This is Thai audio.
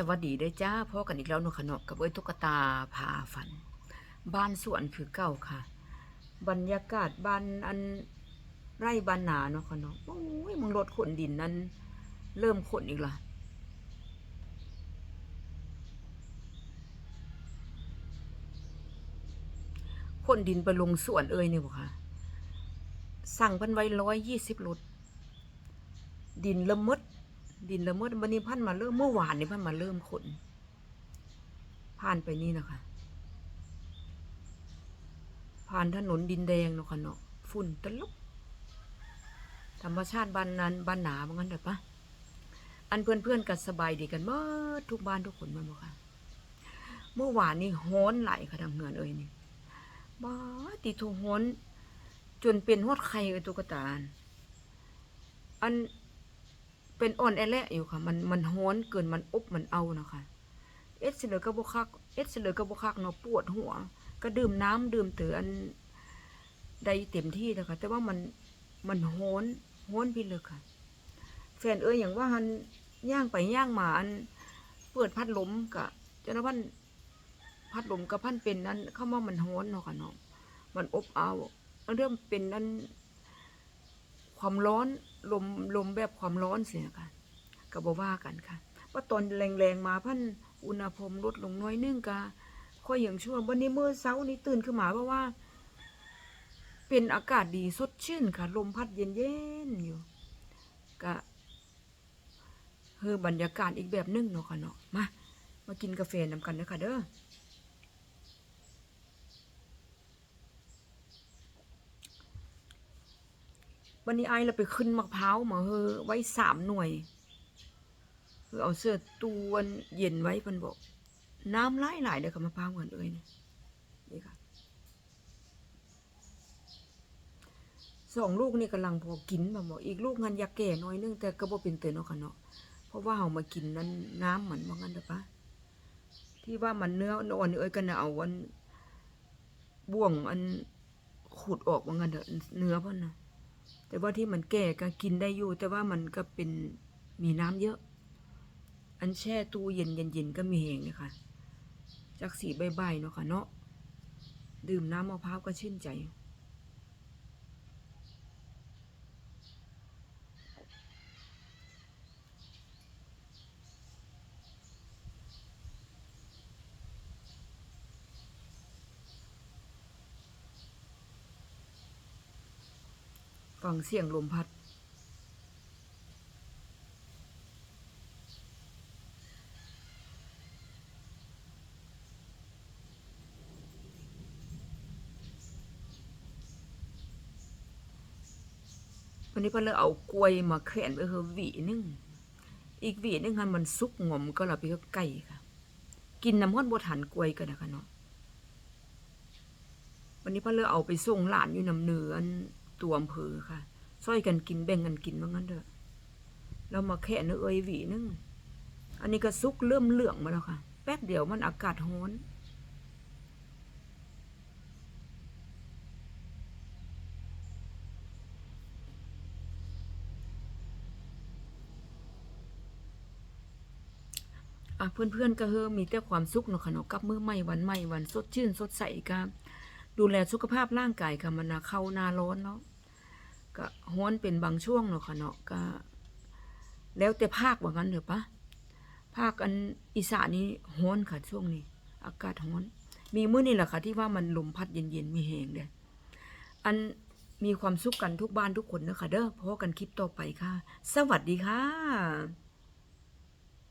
สวัสดีเด้จ้าพ่อกันอีกแล้วนาะค่ะเนาะกับเอ้ยตุ๊กตาพาฝัน บ้านสวนคือเก่าค่ะ บรรยากาศบ้านอันไร่บ้านนาเนาะคเนาะโอ้ยมึงรถขนดินนั้น เริ่มขนอีกละขนดินไปลงสวนเอ้ยนี่บ่ค่ะ สั่งพันไว้ร้อยยี่สิบรถดินละมด ดินละมดวันนี้พันมาเริ่มเมื่อวานนี้พันมาเริ่มขนผ่านไปนี่นะคะ ผ่านถนนดินแดงเนาะค่ะเนาะฝุ่นตลบธรรมชาติบ้านนั้นบ้านหนาเหมือนกันเด้อปะอันเพื่อนเพื่อนกันสบายดีกันเมื่อทุกบ้านทุกคนมันบ่ค่ะ เมื่อวานนี่ฮ้อนไหลค่ะทางเงินเอ้ยนี่บ้าติโทฮ้อนจนเป็นฮอดไข่เอ้ยตุ๊กตา อัน เป็นอ่อนแอและอยู่ค่ะ มันมันฮ้อนเกินมันอบมันเอานะคะเอ็ดเสเลอก็บ่คักเอ็ดเสเลอก็บ่คักเนาะปวดหัว ก็ดื่มน้ำดื่มเตืออันได้เต็มที่นะคะแต่ว่ามันมันโหนโหนพี่เลยค่ะ แฟนเอ้ยอย่างว่าหันย่างไปย่างมาอันเปิดพัดลมกะจนว่าพัดลมกับพันเป็นนั้นเข้ามามันโหนเนาะค่ะเนาะมันอบเอาเริ่มเป็นนั้น ความร้อนลมลมแบบความร้อนเสียค่ะก็บ่ว่ากันค่ะ ว่าตอนแรงๆมาพันอุณหภูมิลดลงน้อยนึงกะค่อยอย่างชั่ววันนี้เมื่อเช้านี้ตื่นขึ้นมาเพราะว่า เป็นอากาศดีสดชื่นค่ะ ลมพัดเย็นๆอยู่กะเฮอบรรยากาศอีกแบบนึงเนาะค่ะเนาะมามากินกาแฟนำกันเด้อค่ะเด้อ วันนี้ไอเราไปขึ้นมะพร้าวมาเฮอไว้สามหน่วยคือเอาเสื้อตัวนเย็นไว้เพิ่นบอก น้ำไหลไหลยๆเด้อค่ะมะพร้าวเหมือนเอ้ยนี่นี่ค่ะสองลูกนี่กำลังพอกินแบบบอกอีกลูกงันอยากแก่หน้อยนึงแต่ก็บ่เป็นเตือนเนาะค่ะเนาะเพราะว่าเฮามากินนั้นน้ำมันว่างั้นเด้อปะที่ว่ามันเนื้ออ่อนเอ้ยก็น่ะเอาอันบ่วงอันขูดออกว่างั้นเด้อเนื้อเพิ่นน่ะ แต่ว่าที่มันแก่ก็กินได้อยู่ แต่ว่ามันก็เป็นมีน้ำเยอะ อันแช่ตู้เย็นเย็นๆก็มีแหงนะค่ะจากสีใบๆเนาะค่ะเนาะดื่มน้ำมะพร้าวก็ชื่นใจ ฟังเสียงลมพัด วันนี้เพิ่นเลยเอากล้วยมาแขวนไว้คือหวีหนึงอีกหวีหนึงคันมันสุกงอมก็ละไปก็ไก่ค่ะ กินน้ำฮ้อนบทันกล้วยกันนะคะเนาะวันนี้เพิ่นเลยเอาไปส่งหลานอยู่น้ำเนืออัน ตัวอำเภอค่ะซ้อยกันกินแบ่งกันกินว่างั้นเถอะแล้วมาแค่เนื้อเอยหวีนึงอันนี้ก็สุกเริ่มเหลืองมาแล้วค่ะ แป๊บเดียวมันอากาศร้อนอะเพื่อนๆก็เฮอมีแต่ความสุขเนาะค่ะเนาะกับมือใหม่วันใหม่วันสดชื่นสดใสกันดูแลสุขภาพร่างกายค่ะมันนะเข้าหน้าร้อนเนาะ ก็ฮ้อนเป็นบางช่วงเนาะค่ะเนาะก็ แล้วแต่ภาคว่างั้นเถอะปะภาคอันอีสานนี้ฮ้อนค่ะช่วงนี้ อากาศฮ้อน มีมื้อนี่แหละค่ะที่ว่ามันลมพัดเย็นๆมีแหงเด้ออันมีความสุขกันทุกบ้านทุกคนเนอะค่ะเด้อพอกันคลิปต่อไปค่ะ สวัสดีค่ะ